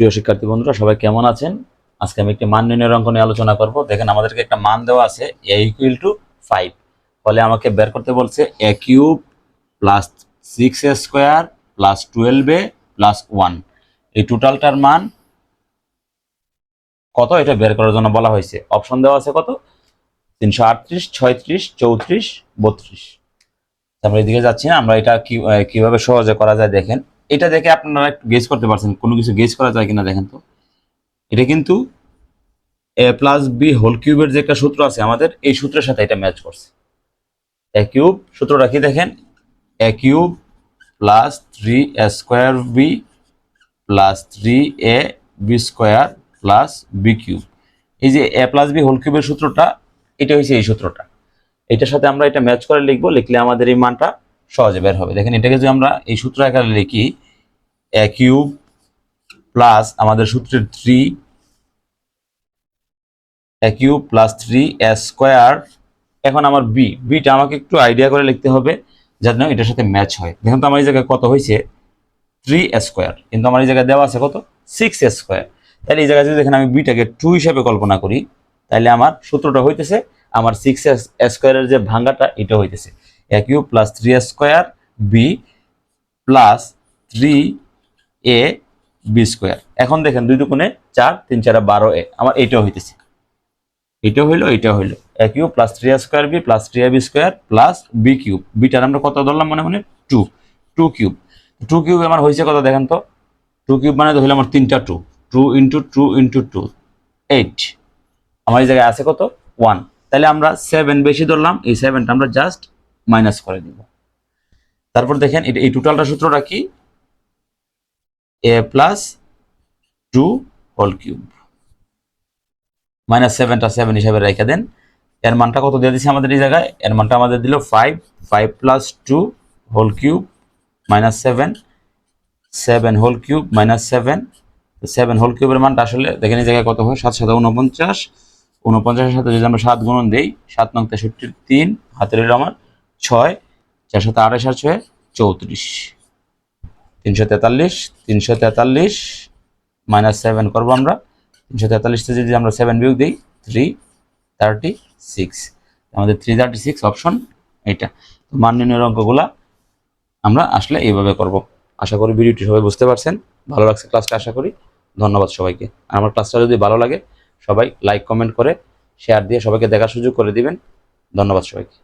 প্রিয় শিক্ষার্থী বন্ধুরা, সবাই কেমন আছেন? আজকে আমি একটি মান নির্ণয়ের অঙ্ক নিয়ে আলোচনা করব। দেখেন, আমাদেরকে একটা মান দেওয়া আছে এ ইকুয়াল টু ফাইভ ফলে আমাকে বের করতে বলছে A cube plus six A square plus twelve A plus one এই টোটালটার মান কত? এটা বের করার জন্য বলা হয়েছে। অপশন দেওয়া আছে কত? তিনশো আটত্রিশ, ছয়ত্রিশ, চৌত্রিশ, বত্রিশ। আমরা এদিকে যাচ্ছি না, আমরা এটা কীভাবে সহজে করা যায় দেখেন। এটা দেখে আপনারা একটু গেস করতে পারছেন, কোনো কিছু গেস করা যায় কিনা দেখেন তো। এটা কিন্তু এ প্লাস বি হোল কিউবের যে একটা সূত্র আছে আমাদের, এই সূত্রের সাথে এটা ম্যাচ করছে। এ কিউব সূত্রটা কি দেখেন? A cube plus three A square B plus three A B square plus B cube এই যে এ প্লাস বি হোল কিউবের সূত্রটা, এটা হয়েছে এই সূত্রটা। এটার সাথে আমরা এটা ম্যাচ করে লিখব, লিখলে আমাদের এই মানটা সহজে বের হবে। দেখেন, এটাকে যদি আমরা এই সূত্র আকারে লিখি এ কিউব প্লাস আমাদের সূত্রের three A cube plus three A square এখন আমার বি বিটা আমাকে একটু আইডিয়া করে লিখতে হবে যাতে এটার সাথে ম্যাচ হয়। দেখুন তো আমার এই জায়গায় কত হয়েছে? থ্রি স্কোয়ার কিন্তু আমার এই জায়গায় দেওয়া আছে কত? সিক্স স্কোয়ার তাহলে এই জায়গায় যদি দেখেন আমি বিটাকে টু হিসাবে কল্পনা করি, তাহলে আমার সূত্রটা হইতেছে, আমার সিক্স স্কোয়ারের যে ভাঙ্গাটা, এটা হইতেছে। A cube plus three square B plus three A B square এখন দেখেন দুই দুগুণে চার, তিন চারা বারো এ আমার এইটাও হইতেছে। এটা হইল এটা হইল। A cube plus three square B plus three B square plus B cube bitter আমরা কত ধরলাম মনে মনে? Two two cube two cube আমার হয়েছে কত দেখেন তো? টু কিউব মানে হইল আমার তিনটা two two into two into two eight আমার এই জায়গায় আছে কত? ওয়ান তাহলে আমরা সেভেন বেশি ধরলাম, এই সেভেনটা আমরা জাস্ট মাইনাস করে দিব। তারপর দেখেন এই টোটালটা সূত্রটা কি? A plus two whole cube minus সেভেনটা seven হিসাবে রেখে দেন। এর মানটা কত দিয়ে দিচ্ছে আমাদের এই জায়গায়? এর মানটা আমাদের দিল five five plus two whole cube minus seven seven whole cube minus seven seven whole কিউবের মানটা আসলে দেখেন এই জায়গায় কত হয়? সাত সাত উনপঞ্চাশ উনপঞ্চাশের সাথে যদি আমরা সাত গুণন দিই, সাত নং তেষট্টির তিন, হাতের আমার ছয়, চার সাথে আঠাশ আর ছয়, চৌত্রিশ। তিনশো তেতাল্লিশ তিনশো তেতাল্লিশ মাইনাস সেভেন করব আমরা। তিনশো তেতাল্লিশতে যদি আমরা সেভেন বিয়োগ দিই থ্রি থার্টি সিক্স আমাদের থ্রি থার্টি সিক্স অপশন এইটা। তো মান নির্ণয়ের অঙ্কগুলা আমরা আসলে এইভাবে করব। আশা করি ভিডিওটি সবাই বুঝতে পারছেন। ভালো লাগছে ক্লাসটা আশা করি। ধন্যবাদ সবাইকে। আর আমার ক্লাসটা যদি ভালো লাগে, সবাই লাইক কমেন্ট করে শেয়ার দিয়ে সবাইকে দেখার সুযোগ করে দিবেন। ধন্যবাদ সবাইকে।